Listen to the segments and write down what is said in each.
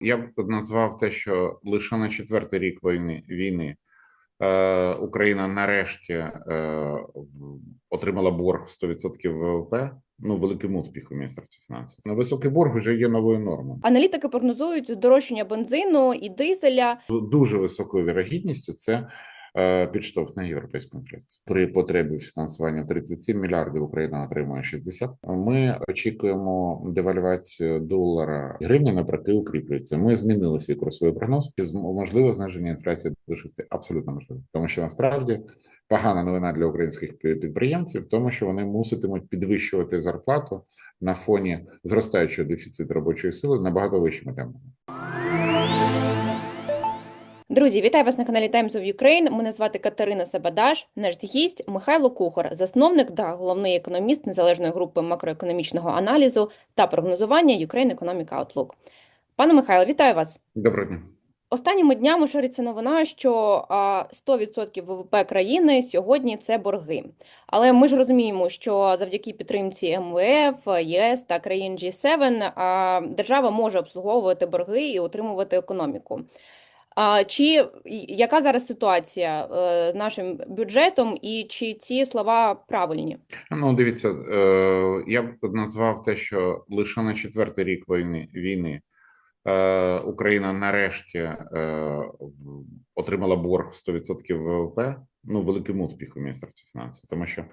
Я б назвав те, що лише на четвертий рік війни війни е, Україна нарешті е, отримала борг в 100% ВВП. Ну, великим успіхом Міністерства фінансів. на високий борг вже є новою нормою. Аналітики прогнозують здорожчання бензину і дизеля. Дуже високою вірогідністю це підштовхне європейську інфляцію. При потребі фінансування 37 мільярдів Україна отримує 60. Ми очікуємо девальвацію долара. Гривня навпаки укріплюється. Ми змінили свій курсовий прогноз. Можливо зниження інфляції до 6? Абсолютно можливо, тому що насправді погана новина для українських підприємців, в тому що вони муситимуть підвищувати зарплату на фоні зростаючого дефіциту робочої сили набагато вищими темпами. Друзі, вітаю вас на каналі Times of Ukraine. Мене звати Катерина Сабадаш. Наш гість Михайло Кухар, засновник та головний економіст незалежної групи макроекономічного аналізу та прогнозування Ukraine Economic Outlook. Пане Михайло, вітаю вас. Доброго дня. Останніми днями шириться новина, що а, 100% ВВП країни сьогодні це борги. Але ми ж розуміємо, що завдяки підтримці МВФ, ЄС та країн G7 а, держава може обслуговувати борги і утримувати економіку. А, чи яка зараз ситуація е, з нашим бюджетом, і чи ці слова правильні? Ну, дивіться, е, я б назвав те, що лише на четвертий рік війни війни е, Україна нарешті отримала борг в 100% ВВП. Ну, великим успіхом Міністерства фінансів, тому що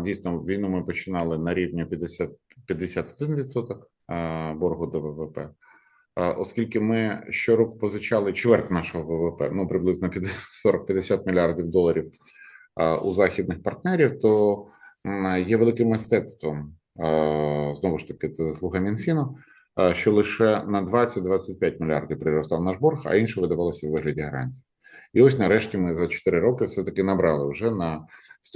дійсно війну ми починали на рівні 50, 51% е, боргу до ВВП. Оскільки ми щороку позичали чверть нашого ВВП, ну приблизно 40-50 мільярдів доларів у західних партнерів, то є великим мистецтвом знову ж таки, це заслуга Мінфіну, що лише на 20-25 мільярдів приростав наш борг, а інше видавалося в вигляді гарантій. І ось нарешті ми за 4 роки все-таки набрали вже на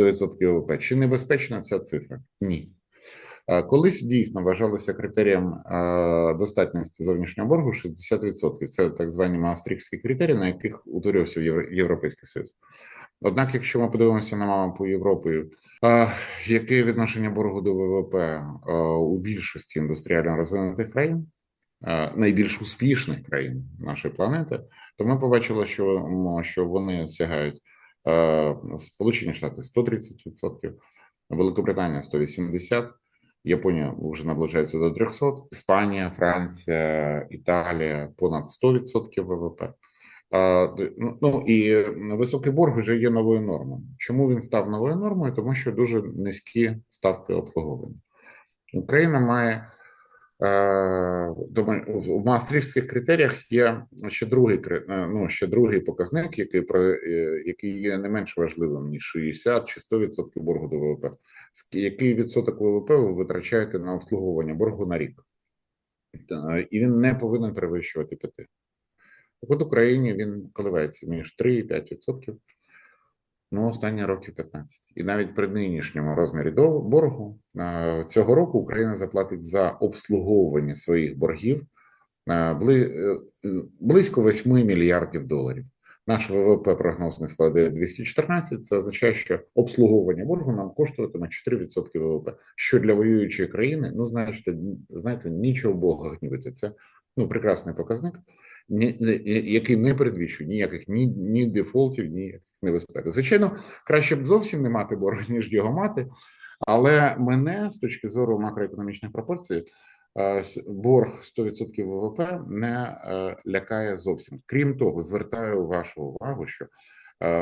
100% ВВП. Чи небезпечна ця цифра? Ні. Колись дійсно вважалося критерієм достатності зовнішнього боргу 60%. Це так звані маастрихтські критерії, на яких утворювався Європейський Союз. Однак, якщо ми подивимося на мапу Європи, яке відношення боргу до ВВП у більшості індустріально розвинутих країн, найбільш успішних країн нашої планети, то ми побачили, що, що вони сягають Сполучені Штати 130%, Великобританія 180%, Японія вже наближається до 300, Іспанія, Франція, Італія понад 100% ВВП. Ну, Ну і високий борг вже є новою нормою. Чому він став новою нормою? Тому що дуже низькі ставки обслуговування. Україна має в в маастрихтських критеріях є ще другий е, ну, ще другий показник, який про е, який є не менш важливим ніж 60 чи 100% боргу до ВВП. Який відсоток ВВП ви витрачаєте на обслуговування боргу на рік? Е, І він не повинен перевищувати 5. Так от Україні він коливається між 3 і 5 відсотків. Ну, останні роки 15. І навіть при нинішньому розмірі боргу е, цього року Україна заплатить за обслуговування своїх боргів е, е, близько 8 мільярдів доларів. Наш ВВП прогнозний складає 214. Це означає, що обслуговування боргу нам коштуватиме 4% ВВП. Що для воюючої країни, ну знаєте, знаєте, нічого Бога гнівити. Це ну прекрасний показник, який не передвіщує ніяких ні, ні дефолтів, ні небезпеки. Звичайно, краще б зовсім не мати боргу, ніж його мати. Але мене з точки зору макроекономічних пропорцій, е, борг 100% ВВП не е, лякає зовсім. Крім того, звертаю вашу увагу, що е,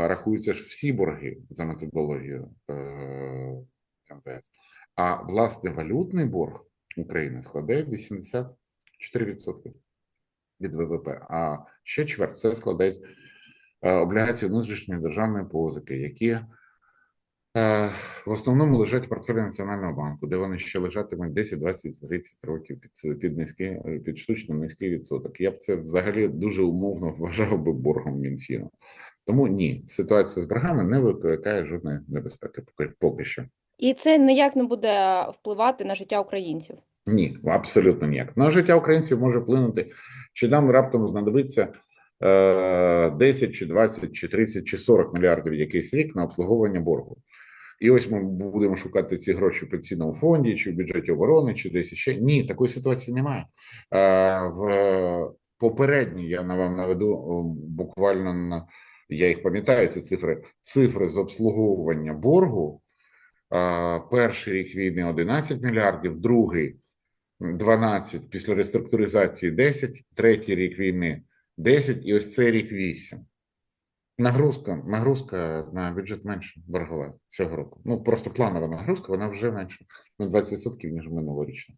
рахуються ж всі борги за методологією е, МВФ. А власне валютний борг України складає 84% від ВВП. А ще чверть це складають е, облігації внутрішньої державної позики, які е, в основному лежать в портфелі Національного банку, де вони ще лежатимуть 10, 20, 30 років під, під низький, під штучно низький відсоток. Я б це взагалі дуже умовно вважав би боргом Мінфіну. Тому ні, ситуація з боргами не викликає жодної небезпеки поки, поки що. І це ніяк не буде впливати на життя українців. Ні, абсолютно ніяк. На життя українців може вплинути, чи нам раптом знадобиться е, 10, чи 20, чи 30, чи 40 мільярдів якийсь рік на обслуговування боргу. І ось ми будемо шукати ці гроші в пенсійному фонді, чи в бюджеті оборони, чи десь ще. Ні, такої ситуації немає. Е, в попередні, я вам наведу буквально на я їх пам'ятаю, ці цифри. Цифри з обслуговування боргу. Перший рік війни 11 мільярдів, другий 12, після реструктуризації 10, третій рік війни 10 і ось цей рік 8. Нагрузка, нагрузка на бюджет менше боргова цього року. Ну просто планова нагрузка, вона вже менше на 20% ніж минулорічна.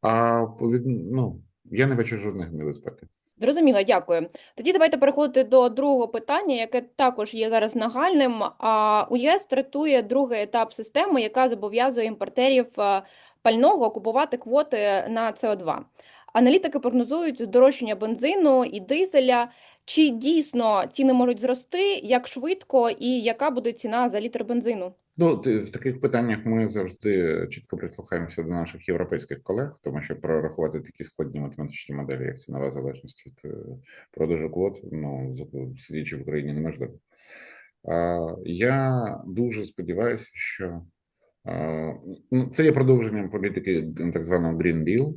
А від, ну, я не бачу жодних небезпеки. Зрозуміло, дякую. Тоді давайте переходити до другого питання, яке також є зараз нагальним. А у ЄС стартує другий етап системи, яка зобов'язує імпортерів е, пального купувати квоти на СО2. Аналітики прогнозують здорожчання бензину і дизеля. Чи дійсно ціни можуть зрости, як швидко, і яка буде ціна за літр бензину? Ну, в таких питаннях ми завжди чітко прислухаємося до наших європейських колег, тому що прорахувати такі складні математичні моделі, як цінова залежність від е, продажу квот, ну сидячи в Україні, неможливо. Я дуже сподіваюся, що це є продовженням політики так званого Green Deal,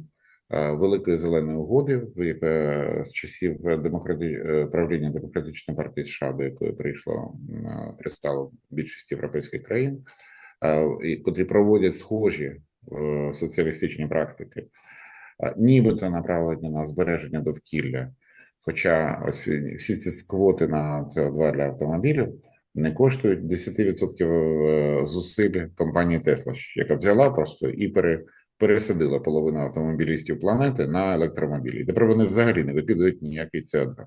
великої зеленої угоди, яка з часів демократи... е, правління демократичної партії США, до якої прийшло пристало більшість європейських країн, котрі проводять схожі е, соціалістичні практики, нібито направлені на збереження довкілля. Хоча ось всі ці квоти на СО2 для автомобілів не коштують 10% е, зусиль компанії Tesla, яка взяла просто і пере, пересадила половину автомобілістів планети на електромобілі. Тепер вони взагалі не викидають ніякий СО2.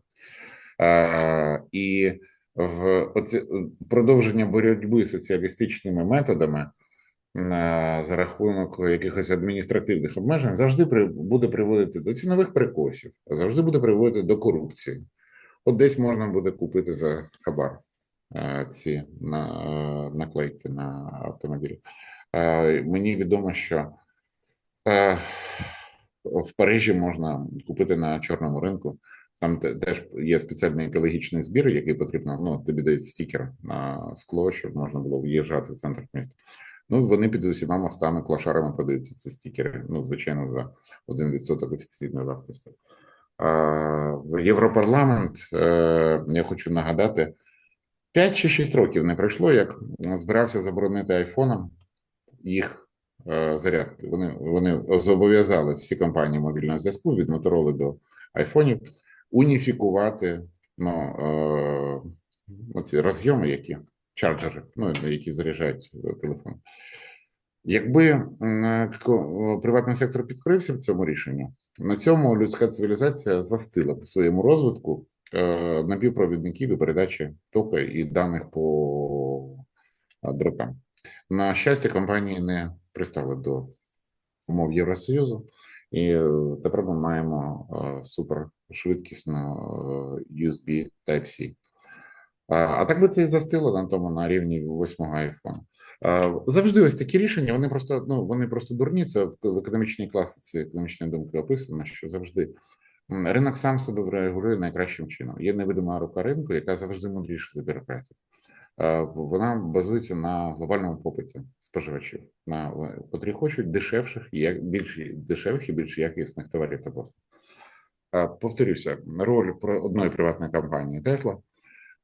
А, і в оце продовження боротьби соціалістичними методами на- за рахунок якихось адміністративних обмежень завжди при, буде приводити до цінових перекосів, завжди буде приводити до корупції. От десь можна буде купити за хабар е, ці е, наклейки на автомобілі. Е, Мені відомо, що е, в Парижі можна купити на чорному ринку. Там теж є спеціальний екологічний збір, який потрібно. Ну, тобі дають стікер на скло, щоб можна було в'їжджати в центр міста. Ну, вони під усіма мостами, клашарами продаються ці стікери. Ну, звичайно, за 1% офіційної вартості. В Європарламент, е, я хочу нагадати, 5 чи 6 років не пройшло, як збирався заборонити айфонам їх е, зарядки. Вони, вони зобов'язали всі компанії мобільного зв'язку від Motorola до айфонів уніфікувати ну, е, оці розйоми, які чарджери, ну, які заряджають е, телефон. Якби приватний сектор підкрився в цьому рішенні, на цьому людська цивілізація застила в своєму розвитку напівпровідників і передачі тока і даних по е, дротам. На щастя, компанії не пристали до умов Євросоюзу, і е, тепер ми маємо е, супершвидкісну е, USB Type-C. А, так би це і застило на тому на рівні восьмого iPhone. Завжди ось такі рішення, вони просто ну вони просто дурні. Це в, економічній класиці економічної думки описано, що завжди ринок сам себе врегулює найкращим чином. Є невидима рука ринку, яка завжди мудріша за бюрократію. Е, Вона базується на глобальному попиті споживачів, на котрі хочуть дешевших як більш дешевих і більш якісних товарів та послуг. Е, Повторюся, роль одної приватної компанії Tesla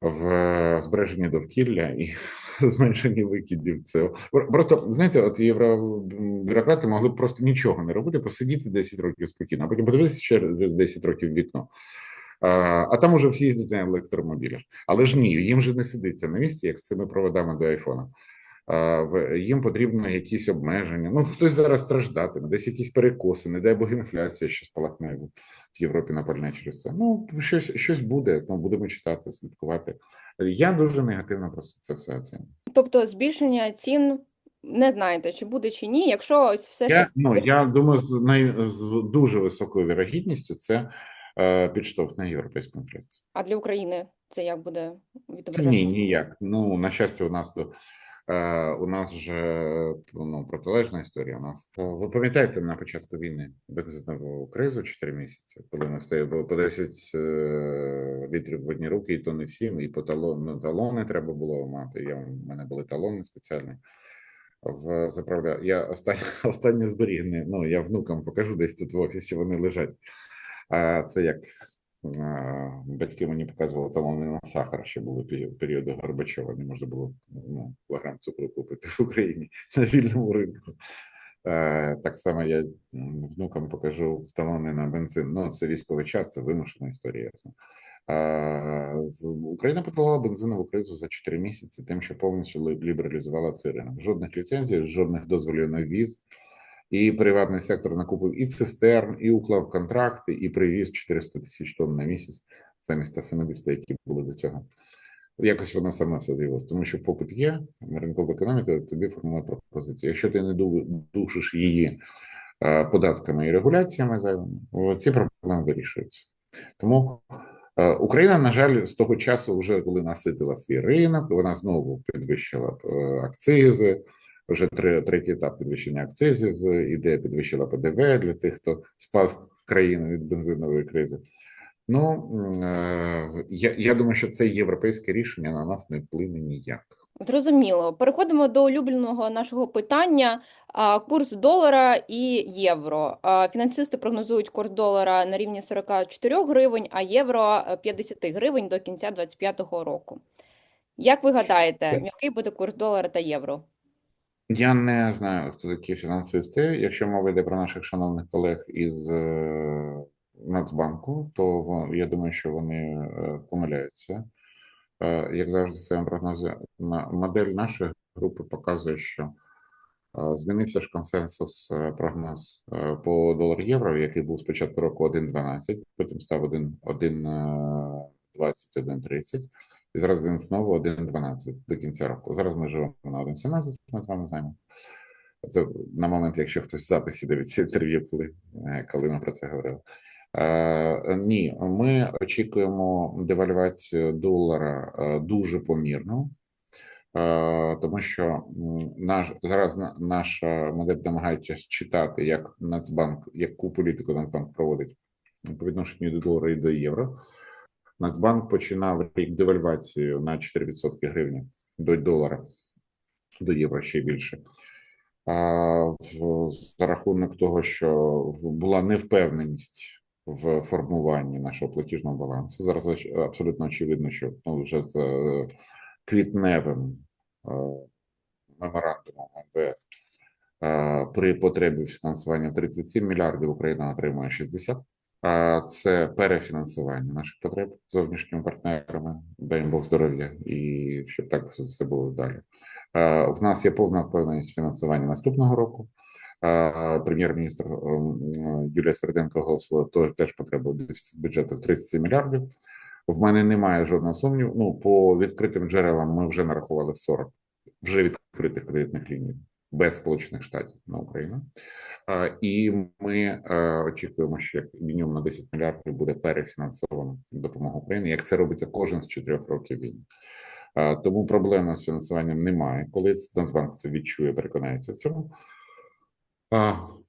в збереженні довкілля і зменшенні викидів Це Просто знаєте, от євробюрократи могли б просто нічого не робити, посидіти 10 років спокійно, а потім подивитися через 10 років вікно. А там уже всі їздять на електромобілях. Але ж ні, їм же не сидиться на місці, як з цими проводами до айфона. Їм потрібно якісь обмеження. Ну, хтось зараз страждатиме, десь якісь перекоси, не дай Бог інфляція ще спалахне в Європі напальне через це. Ну, щось, щось буде, ну, будемо читати, слідкувати. Я дуже негативно просто це все оцінюю. Тобто збільшення цін не знаєте, чи буде чи ні, якщо ось все Я, таки ну, я думаю, з, най, з дуже високою вірогідністю це е, підштовхне європейську інфляцію. а для України це як буде Ні, ніяк. Ну, на щастя, у нас то у нас же ну, протилежна історія. У нас ви пам'ятаєте на початку війни бензинову кризу 4 місяці, коли ми стояли по 10 е, літрів в одні руки, і то не всім, і по талону талони треба було мати. Я у мене були талони спеціальні. В заправля я останнє останнє зберігне. Ну я внукам покажу десь тут в офісі. Вони лежать. А це як е, батьки мені показували талони на сахар, ще були пері- періоди Горбачова, не можна було ну, кілограм цукру купити в Україні на вільному ринку. Е, Так само я внукам покажу талони на бензин. Ну, це військовий час, це вимушена історія, ясно. Е, Україна подолала бензинову кризу за 4 місяці, тим, що повністю лібералізувала цей ринок. Жодних ліцензій, жодних дозволів на ввіз. І приватний сектор накупив і цистерн, і уклав контракти, і привіз 400 тисяч тонн на місяць замість 170, які були до цього. Якось воно саме все з'явилось, тому що попит є, ринкова економіка тобі формує пропозицію. Якщо ти не душиш її е, податками і регуляціями зайвими, ці проблеми вирішуються. Тому е, Україна, на жаль, з того часу, вже коли наситила свій ринок, вона знову підвищила е, акцизи. Вже третій етап підвищення акцизів, е, іде підвищила ПДВ для тих, хто спас країну від бензинової кризи. Ну е, я, я думаю, що це європейське рішення на нас не вплине ніяк. Зрозуміло. Переходимо до улюбленого нашого питання. Курс долара і євро. Фінансисти прогнозують курс долара на рівні 44 гривень, а євро е, 50 гривень до кінця 2025 року. Як ви гадаєте, Е. який буде курс долара та євро? Я не знаю, хто такі фінансисти. Якщо мова йде про наших шановних колег із е, Нацбанку, то я думаю, що вони е, помиляються. Е, Як завжди, своєму прогнозі модель нашої групи показує, що змінився ж консенсус прогноз по долар євро, який був спочатку року 1,12, потім став 1, 1,20, 1,30, і зараз він знову 1,12 до кінця року. Зараз ми живемо на 1,17, ми з вами знаємо. Це на момент, якщо хтось в записі дивиться інтерв'ю, коли, е, коли ми про це говорили. Е, ні, ми очікуємо девальвацію долара е, дуже помірну, е, тому що наш зараз на- наша модель намагається читати, як Нацбанк, яку політику Нацбанк проводить по відношенню до долара і до євро. Нацбанк починав рік девальвацію на 4% гривні до долара, до євро ще більше. А за рахунок того, що була невпевненість в формуванні нашого платіжного балансу. Зараз абсолютно очевидно, що ну, вже з е, квітневим е, меморандумом МВФ е, при потребі фінансування 37 мільярдів Україна отримує 60. Це перефінансування наших потреб зовнішніми партнерами, дай Бог здоров'я, і щоб так все- було далі. Е, В нас є повна впевненість фінансування наступного року. Е, Прем'єр-міністр ем, е, Юлія Сверденко оголосила теж потребу дефіцит бюджету в 37 мільярдів. В мене немає жодного сумніву. Ну, по відкритим джерелам ми вже нарахували 40 вже відкритих кредитних ліній без Сполучених Штатів на Україну. І ми е, очікуємо, що як мінімум на 10 мільярдів буде перефінансовано допомога Україні, як це робиться кожен з чотирьох років війни. Тому проблеми з фінансуванням немає. Коли Нацбанк це відчує, переконається в цьому.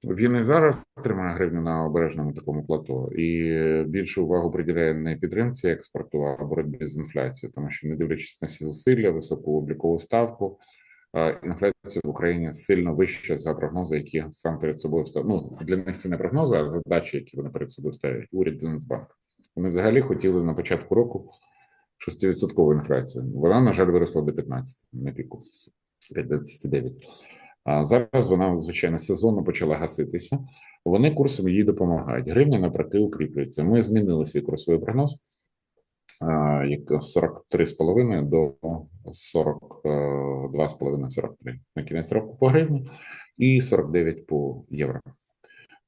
Він і зараз тримає гривню на обережному такому плато і більшу увагу приділяє не підтримці експорту, а боротьбі з інфляцією, тому що не дивлячись на всі зусилля, високу облікову ставку, інфляція в Україні сильно вища за прогнози, які сам перед собою став. Ну для них це не прогнози, а задачі, які вони перед собою ставлять. Уряд і Нацбанк. Вони взагалі хотіли на початку року 6% інфляцію. Вона, на жаль, виросла до 15 на піку 59. А зараз вона, звичайно, сезонно почала гаситися. Вони курсом їй допомагають. Гривня навпаки укріплюється. Ми змінили свій курсовий прогноз 43,5 до 42,5-43 на кінець року по гривні і 49 по євро.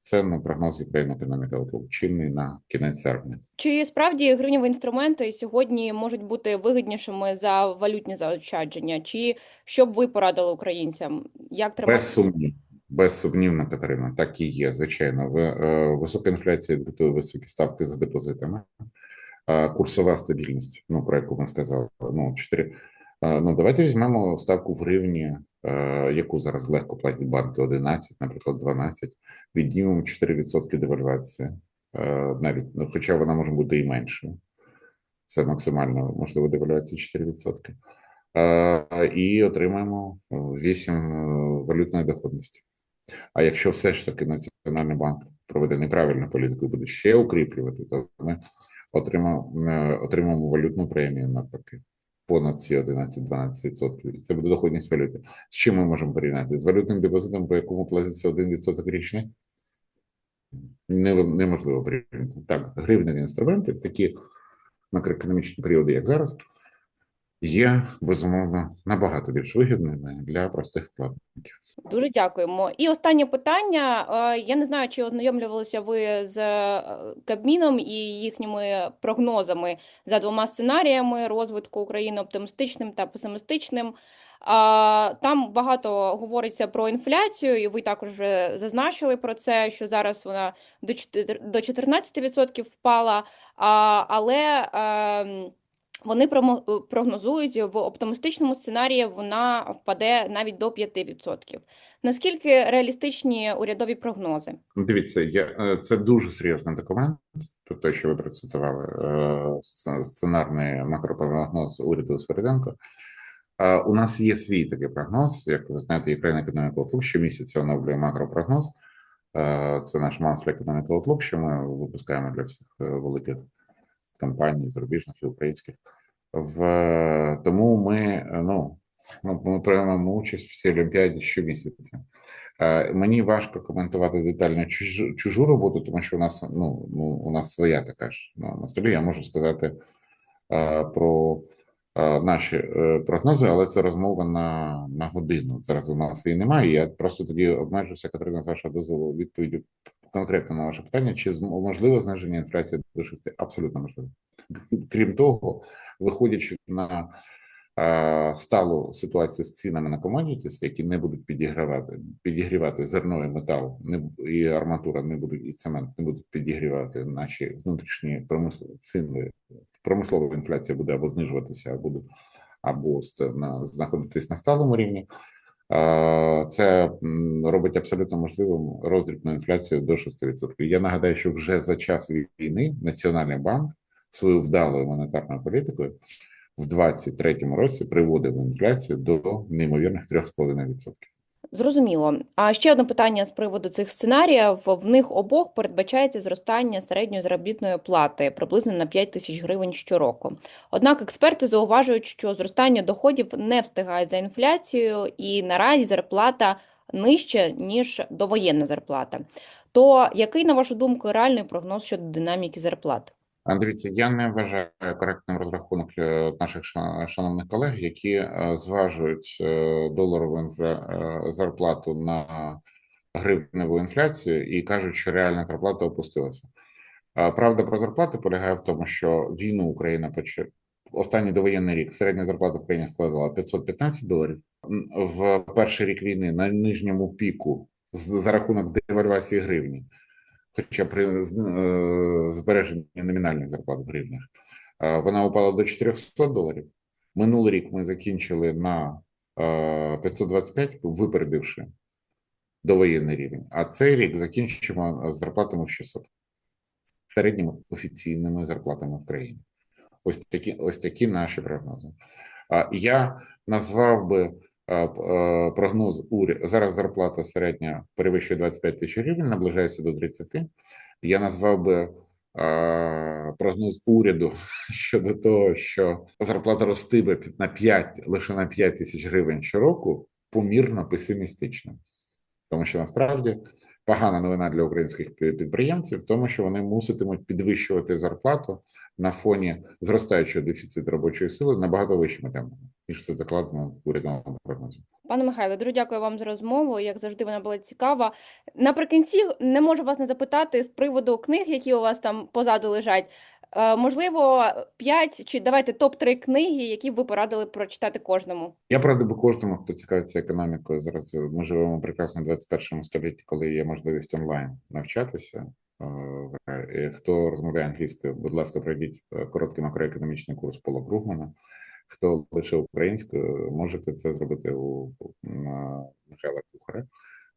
Це ну, прогноз України економіка ОПУ, чинний на кінець серпня. Чи справді гривневі інструменти сьогодні можуть бути вигіднішими за валютні заощадження? Чи що б ви порадили українцям? Як тримати? Безсумнів, безсумнівно, Катерина, так і є. Звичайно, Ви, е, висока інфляція диктує високі ставки за депозитами, курсова стабільність, ну про яку ми сказали. Ну, 4. Е, Ну, давайте візьмемо ставку в гривні, е, яку зараз легко платять банки 11, наприклад, 12, віднімемо 4% девальвації, е, навіть, ну, хоча вона може бути і меншою. Це максимально можливо девальвація 4%. Е, І отримаємо 8 валютної доходності. А якщо все ж таки Національний банк проведе неправильну політику і буде ще укріплювати, то ми отримав, е, отримаємо валютну премію навпаки. Понад ці 11-12%. І це буде доходність валюти. З чим ми можемо порівняти? З валютним депозитом, по якому платиться 1% річний? Не- Неможливо порівняти. Так, гривневі інструменти, такі макроекономічні періоди, як зараз, є безумовно набагато більш вигідними для простих вкладників. Дуже дякуємо. І останнє питання. Е, Я не знаю, чи ознайомлювалися ви з е, Кабміном і їхніми прогнозами за двома сценаріями розвитку України оптимістичним та песимістичним. Там багато говориться про інфляцію, і ви також вже зазначили про це, що зараз вона до чотир- до 14% впала, але ем, вони прогнозують в оптимістичному сценарії вона впаде навіть до 5%. Наскільки реалістичні урядові прогнози? Дивіться, я, е, це дуже серйозний документ, те, що ви процитували, е, сценарний макропрогноз уряду Свериденко. Е, У нас є свій такий прогноз, як ви знаєте, Ukraine Economic Outlook щомісяця оновлює макропрогноз. Це наш Monthly Economic Outlook, що ми випускаємо для всіх великих компаній, зарубіжних і українських. В, тому ми, ну, ну, ми приймемо участь в цій олімпіаді щомісяця. Е, Мені важко коментувати детально чужу, чужу роботу, тому що у нас ну, ну у нас своя така ж ну, на столі. Я можу сказати е, про е, наші прогнози, але це розмова на, на годину. Зараз у нас її немає. Я просто тоді обмежуся, Катерина, вашого дозволу відповіддю конкретно на ваше питання: чи можливо зниження інфляції до 6? Абсолютно можливо. Крім того, виходячи на е, сталу ситуацію з цінами на комодітіс, які не будуть підігравати, підігрівати зерно і метал, не, і арматура не будуть, і цемент не будуть підігрівати наші внутрішні ціни. Промислова інфляція буде або знижуватися, або, або на, знаходитись на сталому рівні. Це робить абсолютно можливим роздрібну інфляцію до 6%. Я нагадаю, що вже за час війни Національний банк свою вдалою монетарною політикою в 2023 році приводив інфляцію до неймовірних 3,5%. Зрозуміло. А ще одне питання з приводу цих сценаріїв. В них обох передбачається зростання середньої заробітної плати приблизно на 5 тисяч гривень щороку. Однак експерти зауважують, що зростання доходів не встигає за інфляцією, і наразі зарплата нижча, ніж довоєнна зарплата. То який, на вашу думку, реальний прогноз щодо динаміки зарплат? А дивіться, я не вважаю коректним розрахунок е, наших шановних колег, які е, зважують е, доларову е, зарплату на гривневу інфляцію і кажуть, що реальна зарплата опустилася. Правда про зарплати полягає в тому, що війну Україна почала останній довоєнний рік. Середня зарплата в Україні складала 515 доларів. В перший рік війни на нижньому піку за рахунок девальвації гривні хоча при е, збереженні номінальних зарплат в гривнях, е, вона упала до 400 доларів. Минулий рік ми закінчили на е, 525, випередивши довоєнний рівень. А цей рік закінчимо зарплатами в 600. Середніми офіційними зарплатами в країні. Ось такі, ось такі наші прогнози. Я назвав би е, е, прогноз уряду. Зараз зарплата середня перевищує 25 тисяч гривень, наближається до 30. Я назвав би прогноз уряду щодо того, що зарплата ростиме на 5, лише на 5 тисяч гривень щороку, помірно песимістичним. Тому що насправді погана новина для українських підприємців в тому, що вони муситимуть підвищувати зарплату на фоні зростаючого дефіциту робочої сили набагато вищими темпами, ніж це закладено в урядовому прогнозі. Пане Михайло, дуже дякую вам за розмову. Як завжди, вона була цікава. Наприкінці не можу вас не запитати з приводу книг, які у вас там позаду лежать. Е, можливо, п'ять чи давайте топ-3 книги, які б ви порадили прочитати кожному. Я порадив би кожному, хто цікавиться економікою. Зараз ми живемо прекрасно в 21 столітті, коли є можливість онлайн навчатися. Е, Хто розмовляє англійською, будь ласка, пройдіть е, короткий макроекономічний курс Пола Кругмана. Хто лише українською, можете це зробити у Михайла Кухаря.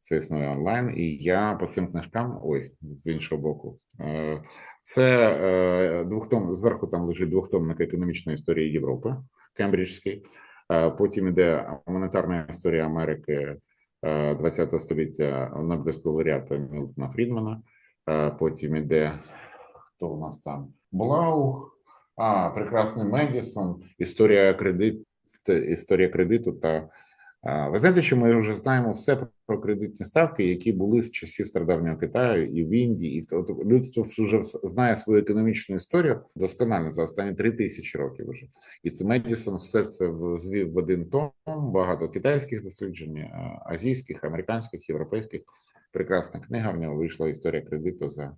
Це існує онлайн, і я по цим книжкам, ой, з іншого боку, е, це е, двохтом зверху там лежить двохтомник економічної історії Європи, Кембриджський. Е, Потім іде монетарна історія Америки е, ХХ століття Нобелівського лауреата Мілтона Фрідмана. Потім іде хто у нас там? Блаух, а, прекрасний Медісон, історія кредит, історія кредиту та а, ви знаєте, що ми вже знаємо все про кредитні ставки, які були з часів стародавнього Китаю і в Індії, і от людство вже знає свою економічну історію досконально за останні три тисячі років. Вже і це Медісон все це звів в один том. Багато китайських досліджень, азійських, американських, європейських. Прекрасна книга. В нього вийшла історія кредиту за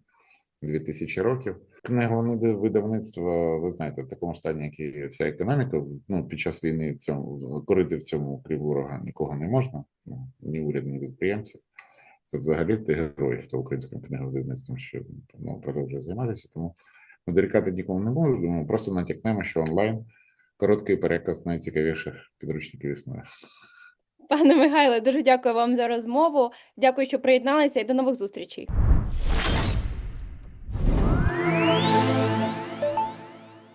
2000 років. Книга вони де- видавництва, ви знаєте, в такому стані, як і вся економіка. Ну, під час війни цьому корити в цьому крів ворога нікого не можна, ну, ні уряд, ні підприємців. Це взагалі ти герой, хто українським книговидавництвом ще ну, продовжує займатися. Тому ми дорікати нікому не можемо. Просто натякнемо, що онлайн короткий переказ найцікавіших підручників існує. Пане Михайле, дуже дякую вам за розмову. Дякую, що приєдналися, і до нових зустрічей.